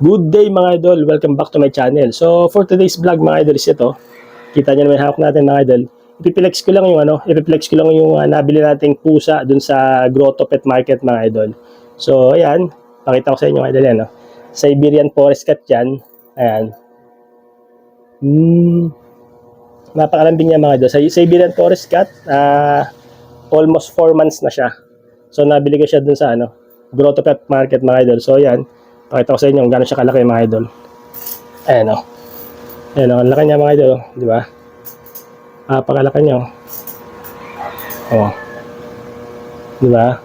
Good day mga idol, welcome back to my channel. So for today's vlog mga idol is ito. Kita niyo naman hawak natin mga idol. Ipiplex ko lang yung ano, ipiplex ko lang yung uh, nabili nating pusa dun sa Grotto Pet Market mga idol. So ayan, pakita ko sa inyo mga idol yan. No? Siberian Forest Cat yan. Ayan. Hmm, napakalambing niya mga idol. Sa Siberian Forest Cat, ah, almost 4 months na siya. So nabili ko siya dun sa ano, Grotto Pet Market mga idol. So ayan, pakita ko sa inyo kung gaano siya kalaki mga idol. Ayan o. Ayan o, ang laki niya mga idol. oh. Di ba? Napakalaki niya o. Oh. Di ba?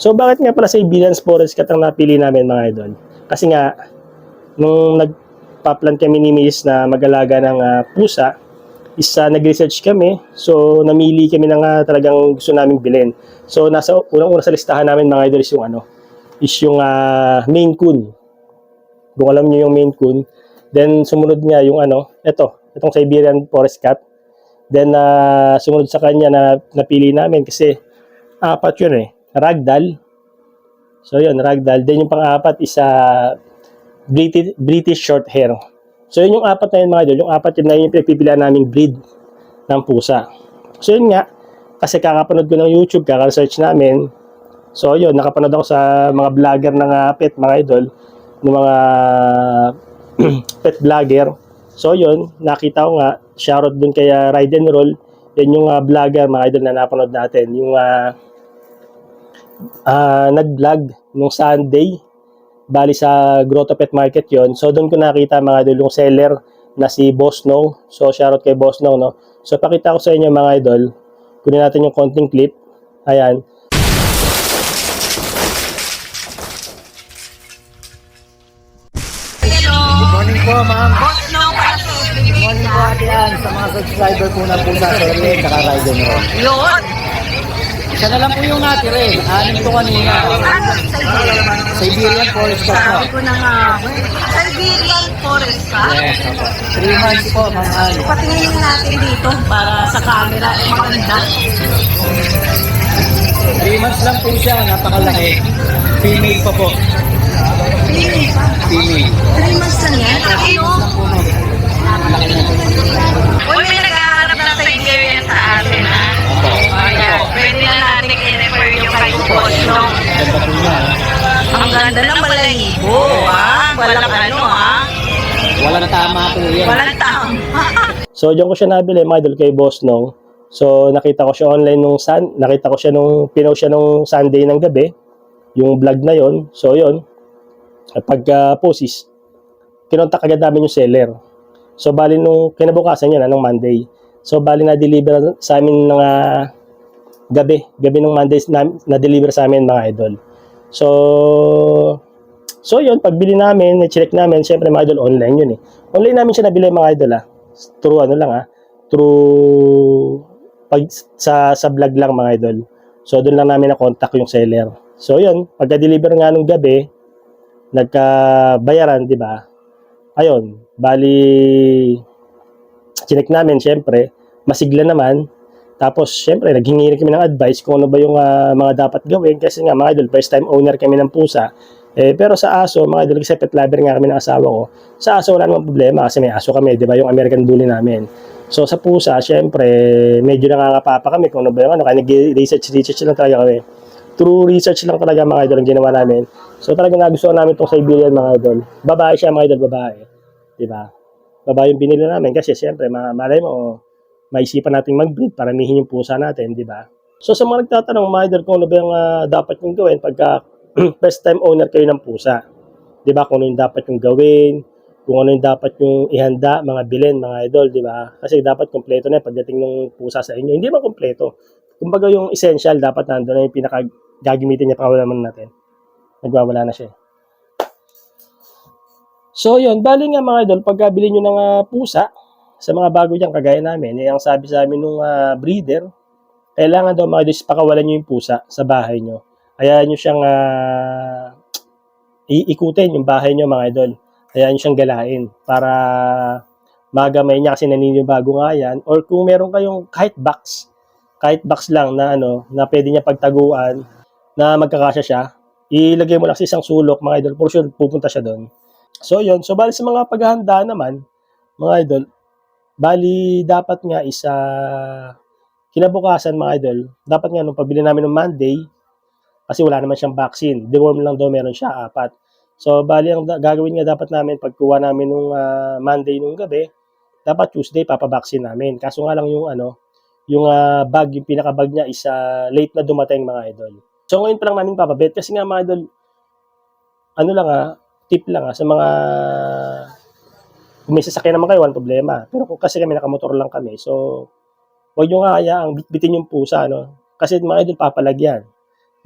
So bakit nga pala sa Ibillans Forest Cat ang napili namin mga idol? Kasi nga, nung nagpa-plan kami ni Miss na mag-alaga ng ah, pusa, is ah, nag-research kami. So, namili kami ng ah, talagang gusto naming bilhin. So, nasa unang-una sa listahan namin mga idol is yung ano, is yung ah, Maine Coon. Kung alam niyo yung Maine Coon. Then, sumunod niya yung ano, ito, itong Siberian Forest Cat. Then, ah, sumunod sa kanya na napili namin kasi apat yun eh. Ragdoll. So, yun, Ragdoll. Then, yung pang-apat is ah, British, British Short Hair. So, yun yung apat na yun mga idol. Yung apat yun na yung pinagpipilian naming breed ng pusa. So, yun nga, kasi kakapanood ko ng YouTube, kaka-search namin. So, yun, nakapanood ako sa mga vlogger ng ah, pet, mga idol, ng mga pet vlogger. So, yun, nakita ko nga, shoutout dun kay ah, Ride and Roll, yan yung ah, vlogger, mga idol na napanood natin. Yung ah, ah, nag-vlog nung Sunday, bali sa Grotto Pet Market yon So, doon ko nakita mga idol yung seller na si Boss Nong. So, shoutout kay Boss Nong, no? So, pakita ko sa inyo mga idol. Kunin natin yung konting clip. Ayan. Mga subscriber po na po sa Sorry, tsaka Rider nyo. Yun. Isa na lang po yung natira eh. Anim to kanina. Ano Siberian Forest Cat po. Sabi ko na nga, Siberian Forest ka? Yes, opo. Three months po, ma'am Ann. Patingin natin dito para sa camera ay maganda. Three months lang po siya, napakalaki. Female pa po. Pili. Female. Walang ano, ha? Wala na tama po yan. Walang tama. So, diyan ko siya nabili, mga idol, kay Boss Nong. So, nakita ko siya online nung sun, nakita ko siya nung, pinost siya nung Sunday ng gabi, yung vlog na yon So, yon Pagka post is, kinontak agad namin yung seller. So, bali nung kinabukasan yun, anong Monday. So, bali na-deliver sa amin ng ah, gabi. Gabi nung Monday na, na-deliver sa amin mga idol. So, so yun, pagbili namin, na-check namin, syempre mga idol, online yun eh. Online namin siya nabili mga idol ah. Through ano lang ah. Through, pag, sa, sa vlog lang mga idol. So, doon lang namin na-contact yung seller. So, yun, pagka-deliver nga nung gabi, nagkabayaran, di ba? Ayun, bali, chinek namin, syempre, masigla naman. Tapos, syempre, naghingi rin kami ng advice kung ano ba yung ah, mga dapat gawin. Kasi nga, mga idol, first time owner kami ng pusa. Eh, pero sa aso, mga idol, kasi pet lover nga kami ng asawa ko. Sa aso, wala namang problema kasi may aso kami, di ba? Yung American Bully namin. So, sa pusa, syempre, medyo nakakapapa kami kung ano ba yung ano. Kaya nag-research, research lang talaga kami. True research lang talaga mga idol ang ginawa namin. So, talaga nagustuhan namin itong Siberian mga idol. Babae siya mga idol, babae. Di ba? Babae yung binili namin kasi syempre, mga malay mo, maisipan nating mag-breed, paramihin yung pusa natin, di ba? So sa mga nagtatanong, mga idol, kung ano ba yung ah, dapat yung gawin pagka first time owner kayo ng pusa. Di ba? Kung ano yung dapat yung gawin, kung ano yung dapat yung ihanda, mga bilin, mga idol, di ba? Kasi dapat kompleto na pagdating ng pusa sa inyo. Hindi ba kompleto? Kumbaga yung essential, dapat nandun na yung pinaka gagamitin niya para naman natin. Nagwawala na siya. So yun, bali nga mga idol, pagka bili nyo ng ah, pusa, sa mga bago dyan, kagaya namin, eh, ang sabi sa amin nung ah, breeder, kailangan daw mga idol, pakawalan nyo yung pusa sa bahay nyo. Hayaan nyo siyang ah, iikutin yung bahay nyo mga idol. Hayaan nyo siyang galain para magamay niya kasi naninibago nga yan. Or kung meron kayong kahit box, kahit box lang na ano, na pwede niya pagtaguan, na magkakasya siya, ilagay mo lang sa isang sulok, mga idol, for sure, pupunta siya doon. So, yun. So, bali sa mga paghahanda naman, mga idol, bali dapat nga isa kinabukasan, mga idol, dapat nga nung pabili namin ng Monday, kasi wala naman siyang vaccine. Deworm lang daw meron siya, apat. So, bali ang gagawin nga dapat namin pagkuha namin nung ah, Monday nung gabi, dapat Tuesday papabaksin namin. Kaso nga lang yung ano, yung ah, bag, yung pinaka-bag niya is ah, late na dumating mga idol. So ngayon pa lang namin papabet kasi nga mga idol, ano lang ah, tip lang ah, sa mga kung may sasakyan naman kayo, walang problema. Pero kung kasi kami nakamotor lang kami, so huwag nyo nga hayaang bitbitin yung pusa, no? Kasi mga idol, papalagyan.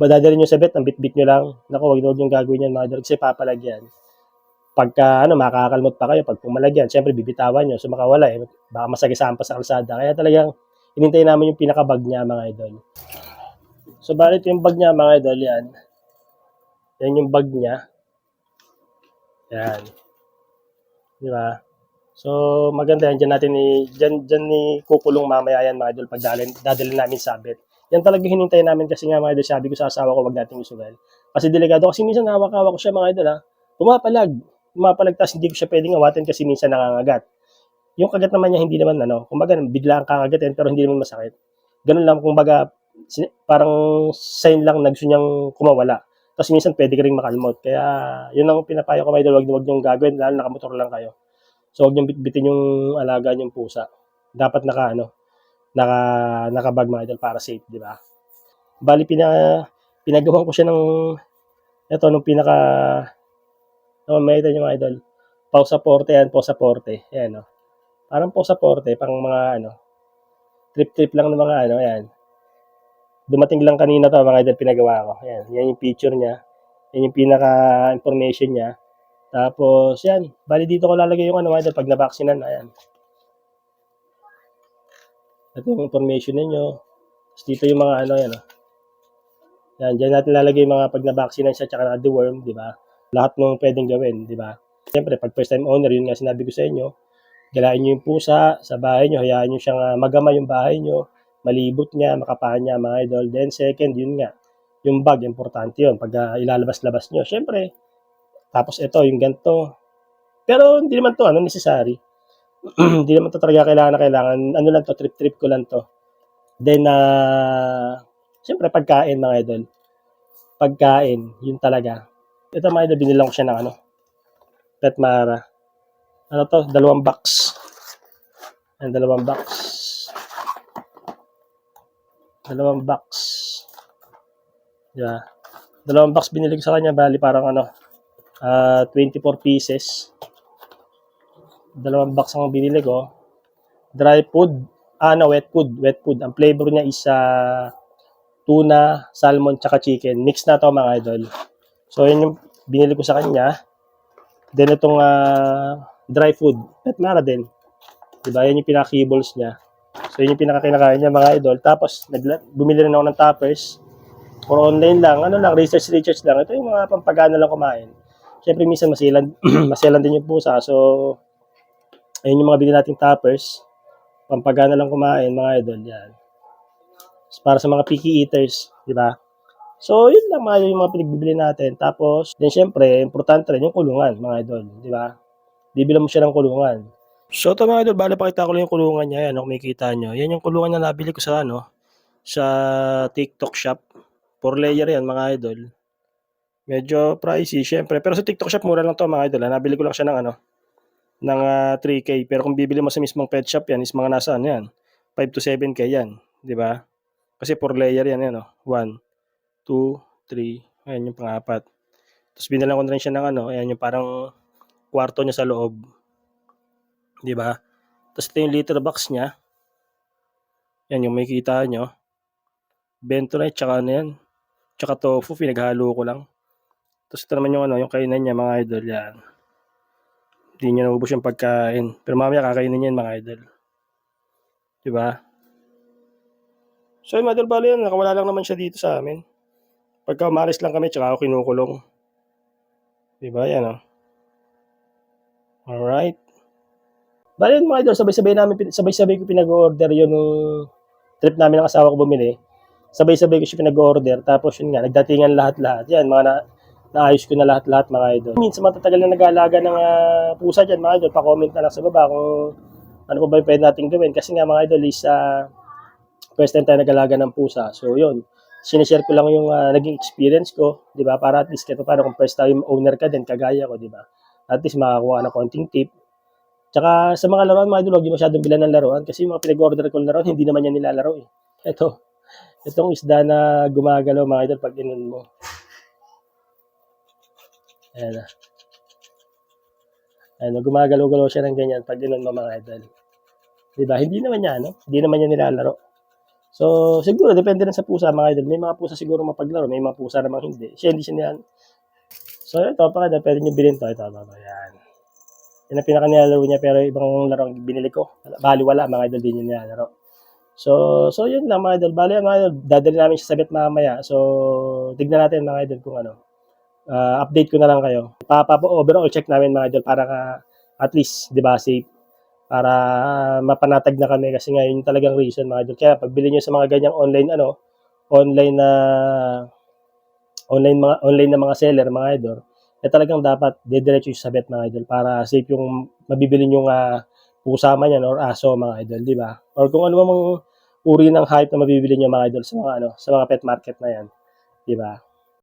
Badadalhin nyo sa bet, ang bitbit nyo lang. Naku, huwag huwag nyo gagawin yan mga idol kasi papalagyan. Pagka ano, makakalmot pa kayo, pag pumalagyan, syempre bibitawan nyo, so makawala eh. Baka masagisaan pa sa kalsada. Kaya talagang inintay namin yung pinaka-bag niya mga idol. So, balit yung bag niya, mga idol, yan. Yan yung bag niya. Yan. Di ba? So, maganda yan. Diyan natin ni, diyan, diyan ni kukulong mamaya yan, mga idol, pag dalhin, dadalhin namin sabit. Yan talaga hinintay namin kasi nga, mga idol, sabi ko sa asawa ko, wag natin isugal. Kasi delikado. Kasi minsan hawak-hawak ko siya, mga idol, ha. Pumapalag. Pumapalag, tapos hindi ko siya pwedeng awatin kasi minsan nangangagat. Yung kagat naman niya, hindi naman, ano, kumbaga, bigla ang kakagatin, pero hindi naman masakit. Ganun lang, kumbaga, parang sign lang na gusto niyang kumawala. Tapos minsan pwede ka rin makalmot. Kaya yun ang pinapayo ko mga idol, wag wag niyong gagawin, lalo nakamotor lang kayo. So wag niyong bitbitin yung alaga niyong pusa. Dapat naka ano, naka nakabag mga idol para safe, di ba? Bali pina pinagawan ko siya ng ito nung pinaka no, may ito yung mga idol. Pausaporte yan, pausaporte. Yan, no. Parang pausaporte, pang mga ano, trip-trip lang ng mga ano, yan dumating lang kanina to mga idol pinagawa ko. Ayan, yan yung picture niya. Yan yung pinaka-information niya. Tapos, yan. Bali dito ko lalagay yung ano idol pag nabaksinan. Ayan. Ito yung information ninyo. Tapos dito yung mga ano yan. Oh. Yan, dyan natin lalagay yung mga pag nabaksinan siya tsaka naka-deworm, di ba? Lahat nung pwedeng gawin, di ba? Siyempre, pag first time owner, yun nga sinabi ko sa inyo, galain nyo yung pusa sa bahay nyo, hayaan nyo siyang ah, magama yung bahay nyo, malibot niya, makapahan niya mga idol. Then second, yun nga, yung bag, importante yun. Pag ah, ilalabas-labas nyo, syempre, tapos ito, yung ganito. Pero hindi naman to, ano, necessary. hindi naman to talaga kailangan na kailangan. Ano lang to, trip-trip ko lang to. Then, ah, syempre, pagkain mga idol. Pagkain, yun talaga. Ito mga idol, binilang ko siya ng ano, Pet Mara. Ano to, dalawang box. Ang dalawang box dalawang box. Yeah. Dalawang box binili ko sa kanya, bali parang ano, ah 24 pieces. Dalawang box ang binili ko. Dry food, ah no, wet food, wet food. Ang flavor niya is ah, tuna, salmon, tsaka chicken. Mix na to mga idol. So, yun yung binili ko sa kanya. Then, itong ah, dry food, pet mara din. Diba? Yan yung pinaka-kibbles niya. So, yun yung pinakakinakain niya mga idol. Tapos, bumili rin ako ng toppers. For online lang. Ano lang, research, research lang. Ito yung mga pampagana lang kumain. Siyempre, minsan masilan, masilan din yung pusa. So, ayun yung mga binili nating toppers. Pampagana lang kumain, mga idol. Yan. Para sa mga picky eaters, di ba? So, yun lang mga yung mga pinagbibili natin. Tapos, then syempre, importante rin yung kulungan, mga idol. Di ba? Bibilan mo siya ng kulungan. So, ito mga idol, bala pakita ko lang yung kulungan niya. Yan, kung makikita nyo. Yan yung kulungan na nabili ko sa, ano, sa TikTok shop. For layer yan, mga idol. Medyo pricey, syempre. Pero sa TikTok shop, mura lang to mga idol. ha. Nabili ko lang siya ng, ano, ng ah, 3K. Pero kung bibili mo sa mismong pet shop yan, is mga nasa, ano yan, 5 to 7K yan. Di ba? Kasi for layer yan, yan, oh. 1, 2, 3, ayan yung pangapat. Tapos binalan ko na rin siya ng ano, ayan yung parang kwarto niya sa loob. Di ba? Tapos ito yung litter box niya. Yan yung makikita nyo. Bentonite, tsaka ano yan. Tsaka tofu, pinaghalo ko lang. Tapos ito naman yung ano, yung kainan niya mga idol yan. Hindi niya naubos yung pagkain. Pero mamaya kakainin niya yan mga idol. Di ba? So yung mother bali yan, nakawala lang naman siya dito sa amin. Pagka umalis lang kami, tsaka ako kinukulong. Di ba? Yan o. Alright. Bali yun mga idol, sabay-sabay namin, sabay-sabay ko pinag-order yun nung trip namin ng asawa ko bumili. sabay-sabay ko siya pinag-order. Tapos yun nga, nagdatingan lahat-lahat. Yan, mga na, naayos ko na lahat-lahat mga idol. Minsan matatagal na nag-aalaga ng ah, pusa dyan mga idol. Pa-comment na lang sa baba kung ano pa ba yung pwede natin gawin. Kasi nga mga idol is ah, first time tayo nag-alaga ng pusa. So yun, sinishare ko lang yung ah, naging experience ko, di ba? Para at least kahit paano kung first time owner ka din, kagaya ko, di ba? At least makakuha ka ng konting tip. Tsaka sa mga laruan, mga idol, huwag masyadong bilan ng laruan kasi mga pinag-order ko ng laruan, hindi naman yan nilalaro eh. Ito, itong isda na gumagalaw mga idol pag inon mo. Ayan na. Ayan, gumagalaw-galaw siya ng ganyan pag inon mo mga idol. Di ba? Hindi naman yan, no? Hindi naman yan nilalaro. So, siguro, depende rin sa pusa, mga idol. May mga pusa siguro mapaglaro, may mga pusa namang hindi. Siya, hindi siya niyan. So, ito, pa kada, pwede nyo bilhin to. Ito, ito, yan. Yan ang pinaka nilalaro niya, pero ibang laro ang binili ko. Bali, wala, mga idol, din yung nilalaro. So, so yun lang, mga idol. Bali, mga idol, dadali namin siya sa bet mamaya. So, tignan natin, mga idol, kung ano. Ah, update ko na lang kayo. Papa, overall check namin, mga idol, para ka, at least, di ba, safe para ah, mapanatag na kami kasi nga yun talagang reason mga idol. Kaya pagbili nyo sa mga ganyang online ano, online na online mga online na mga seller mga idol, eh talagang dapat dediretso yung sa bet mga idol para safe yung mabibili nyo nga pusa man yan or aso mga idol, di ba? Or kung ano mang uri ng hype na mabibili nyo mga idol sa mga ano, sa mga pet market na yan, di ba?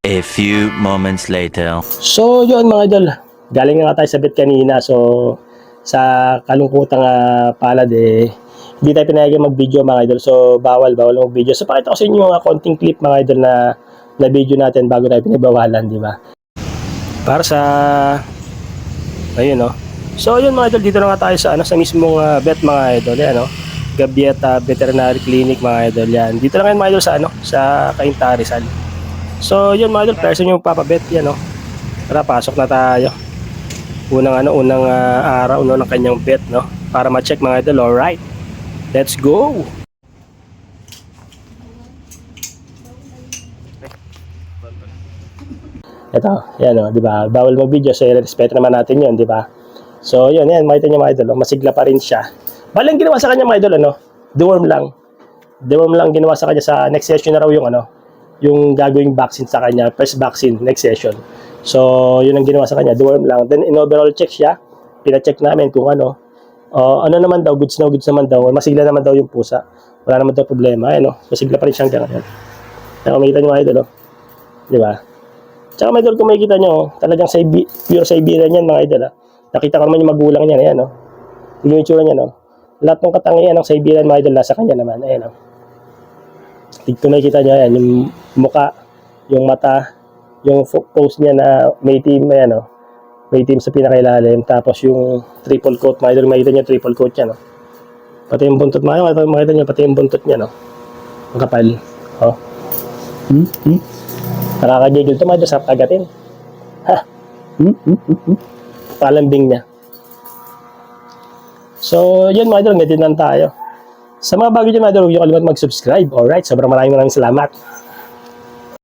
A few moments later. So, yun mga idol. Galing nga tayo sa bet kanina. So, sa kalungkutang uh, palad eh, hindi tayo pinayagan mag-video mga idol. So, bawal, bawal mag-video. So, pakita ko sa inyo mga konting clip mga idol na na video natin bago tayo pinagbawalan, di ba? Para sa ayun no. So, yun mga idol, dito na nga tayo sa ano sa mismong uh, bet mga idol, yan no. Gabieta Veterinary Clinic mga idol yan. Dito lang yan mga idol sa ano, sa Cainta Rizal. So, yun mga idol, person yung papabet yan no. Tara, pasok na tayo. Unang ano unang ah, araw no ng kanyang bet no? Para ma-check mga idol all right let's go! Ito yan no di ba? Bawal mag video so respeto naman natin yon di ba? So yun yan makita niyo mga idol oh, masigla pa rin siya. Balang ginawa sa kanya mga idol ano? Deworm lang. Deworm lang ginawa sa kanya sa next session na raw yung ano yung gagawing vaccine sa kanya first vaccine next session So, yun ang ginawa sa kanya, deworm lang. Then, in overall check siya, pina-check namin kung ano, uh, ano naman daw, goods na goods naman daw, masigla naman daw yung pusa. Wala naman daw problema, ano, masigla pa rin siya hanggang ngayon. Kaya kung makikita nyo idol, oh. di ba? Tsaka mga idol, kung makikita nyo, oh, talagang Sibi- pure Siberian yan mga idol, ah. Nakita ko naman yung magulang niya, ayan, oh. Yung itsura niya, no? Lahat ng katangian ng Siberian mga idol, nasa kanya naman, ayan, oh. Kung makikita nyo, ayan, yung muka, yung mata, yung pose niya na may team may ano may team sa pinakailalim tapos yung triple coat idol makita niyo triple coat niya no? Pati yung buntot idol makita niyo pati yung buntot niya no? Ang kapal oh. Hmm hmm. Nakakagigil to idol sa kagatin ha! Hmm hmm hmm, hmm. palambing niya. So yun mga idol ngayon lang tayo sa mga bago dyan mga huwag niyo kalimutan mag-subscribe. Alright sobrang maraming maraming salamat